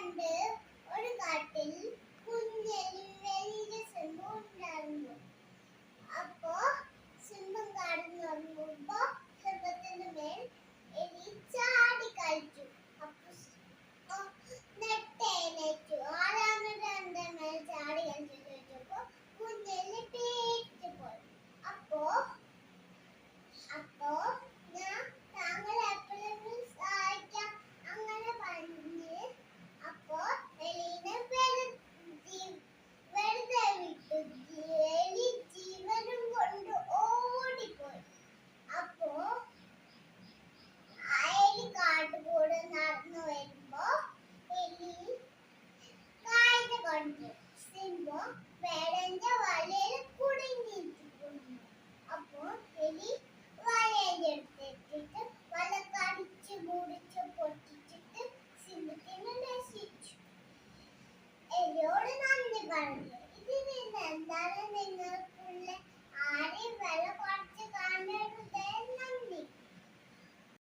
கண்டு ஒரு காட்டில் കൊണ്ട് സിംബോ വേടന്റെ വലയിൽ അപ്പോൾ എലി വലയുടെ അടുത്തിട്ടിട്ട് വല കടിച്ചു പൊട്ടിച്ചിട്ട് സിംഹത്തിനെ നശിച്ചു എലിയോട് നന്ദി പറഞ്ഞു. ഇതിൽ നിന്ന് എന്താണ് നിങ്ങൾക്കുള്ള